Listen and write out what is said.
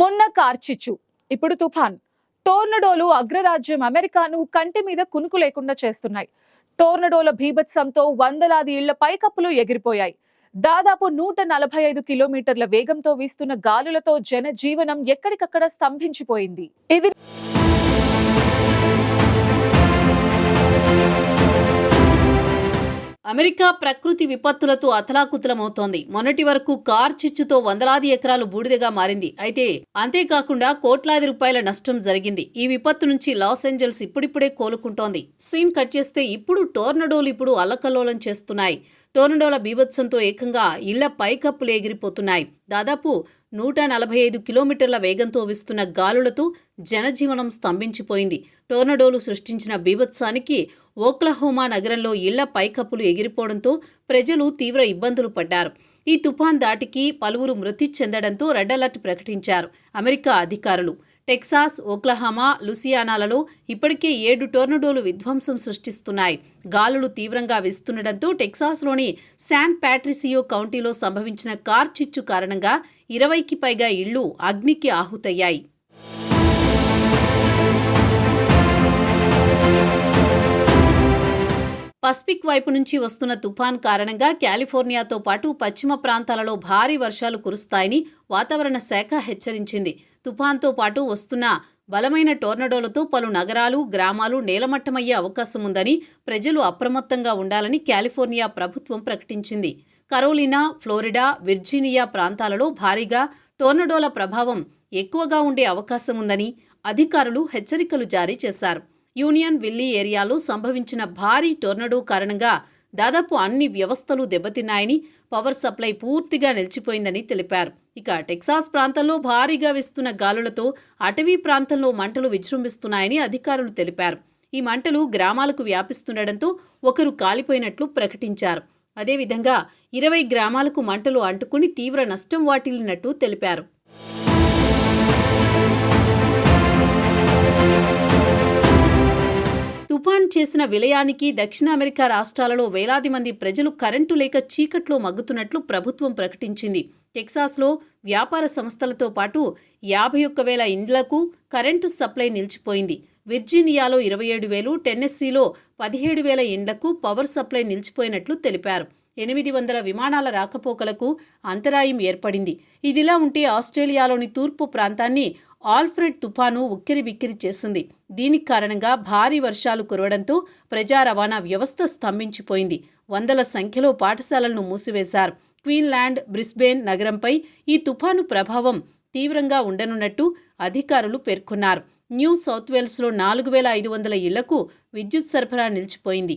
మొన్న కార్చిచ్చు. ఇప్పుడు తుఫాన్. టోర్నడోలు అగ్రరాజ్యం అమెరికాను కంటి మీద కునుకు లేకుండా చేస్తున్నాయి. టోర్నడోల భీభత్సంతో వందలాది ఇళ్ళ పైకప్పులు ఎగిరిపోయాయి. దాదాపు నూట నలభై ఐదు కిలోమీటర్ల వేగంతో వీస్తున్న గాలులతో జనజీవనం ఎక్కడికక్కడ స్తంభించిపోయింది. ఇది అమెరికా ప్రకృతి విపత్తులతో అతలాకుతలమవుతోంది. మొన్నటి వరకు కార్ చిచ్చుతో వందలాది ఎకరాలు బూడిదగా మారింది. అయితే అంతేకాకుండా కోట్లాది రూపాయల నష్టం జరిగింది. ఈ విపత్తు నుంచి లాస్ ఏంజల్స్ ఇప్పుడిప్పుడే కోలుకుంటోంది. సీన్ కట్ చేస్తే ఇప్పుడు టోర్నడోలు ఇప్పుడు అల్లకల్లోలం చేస్తున్నాయి. టోర్నడోల బీభత్సంతో ఏకంగా ఇళ్ళ పైకప్పులు ఎగిరిపోతున్నాయి. దాదాపు నూట నలభై ఐదు కిలోమీటర్ల వేగంతో వీస్తున్న గాలులతో జనజీవనం స్తంభించిపోయింది. టోర్నడోలు సృష్టించిన బీభత్సానికి ఓక్లహోమా నగరంలో ఇళ్ళ పైకప్పులు ఎగిరిపోవడంతో ప్రజలు తీవ్ర ఇబ్బందులు పడ్డారు. ఈ తుఫాన్ దాటికి పలువురు మృతి చెందడంతో రెడ్ అలర్ట్ ప్రకటించారు అమెరికా అధికారులు. టెక్సాస్ ఓక్లహామా లుసియానాలలో ఇప్పటికే ఏడు టోర్నడోలు విధ్వంసం సృష్టిస్తున్నాయి. గాలులు తీవ్రంగా వీస్తుండటంతో టెక్సాస్లోని శాన్ ప్యాట్రిసియో కౌంటీలో సంభవించిన కార్ చిచ్చు కారణంగా ఇరవైకి పైగా ఇళ్ళు అగ్నికి ఆహుతయ్యాయి. పసిఫిక్ వైపు నుంచి వస్తున్న తుఫాన్ కారణంగా కాలిఫోర్నియాతో పాటు పశ్చిమ ప్రాంతాలలో భారీ వర్షాలు కురుస్తాయని వాతావరణ శాఖ హెచ్చరించింది. తుఫాన్తో పాటు వస్తున్న బలమైన టోర్నడోలతో పలు నగరాలు గ్రామాలు నేలమట్టమయ్యే అవకాశం ఉందని ప్రజలు అప్రమత్తంగా ఉండాలని కాలిఫోర్నియా ప్రభుత్వం ప్రకటించింది. కరోలినా ఫ్లోరిడా విర్జీనియా ప్రాంతాలలో భారీగా టోర్నడోల ప్రభావం ఎక్కువగా ఉండే అవకాశం ఉందని అధికారులు హెచ్చరికలు జారీ చేశారు. యూనియన్ విల్లీ ఏరియాలో సంభవించిన భారీ టోర్నడో కారణంగా దాదాపు అన్ని వ్యవస్థలు దెబ్బతిన్నాయని పవర్ సప్లై పూర్తిగా నిలిచిపోయిందని తెలిపారు. ఇక టెక్సాస్ ప్రాంతంలో భారీగా వేస్తున్న గాలులతో అటవీ ప్రాంతంలో మంటలు విజృంభిస్తున్నాయని అధికారులు తెలిపారు. ఈ మంటలు గ్రామాలకు వ్యాపిస్తుండటంతో ఒకరు కాలిపోయినట్లు ప్రకటించారు. అదేవిధంగా ఇరవై గ్రామాలకు మంటలు అంటుకుని తీవ్ర నష్టం వాటిల్లినట్టు తెలిపారు. చేసిన విలయానికి దక్షిణ అమెరికా రాష్ట్రాలలో వేలాది మంది ప్రజలు కరెంటు లేక చీకట్లో మగ్గుతున్నట్లు ప్రభుత్వం ప్రకటించింది. టెక్సాస్లో వ్యాపార సంస్థలతో పాటు యాభై ఒక్క వేల ఇండ్లకు కరెంటు సప్లై నిలిచిపోయింది. విర్జీనియాలో ఇరవై ఏడు వేలు టెన్నెస్సీలో పదిహేడు వేల ఇండ్లకు పవర్ సప్లై నిలిచిపోయినట్లు తెలిపారు. ఎనిమిది వందల విమానాల రాకపోకలకు అంతరాయం ఏర్పడింది. ఇదిలా ఉంటే ఆస్ట్రేలియాలోని తూర్పు ప్రాంతాన్ని ఆల్ఫ్రెడ్ తుఫాను ఉక్కిరిబిక్కిరి చేసింది. దీనికి కారణంగా భారీ వర్షాలు కురవడంతో ప్రజా రవాణా వ్యవస్థ స్తంభించిపోయింది. వందల సంఖ్యలో పాఠశాలలను మూసివేశారు. క్వీన్లాండ్ బ్రిస్బేన్ నగరంపై ఈ తుఫాను ప్రభావం తీవ్రంగా ఉండనున్నట్టు అధికారులు పేర్కొన్నారు. న్యూ సౌత్ వేల్స్లో నాలుగు వేల ఐదు వందల ఇళ్ళకు విద్యుత్ సరఫరా నిలిచిపోయింది.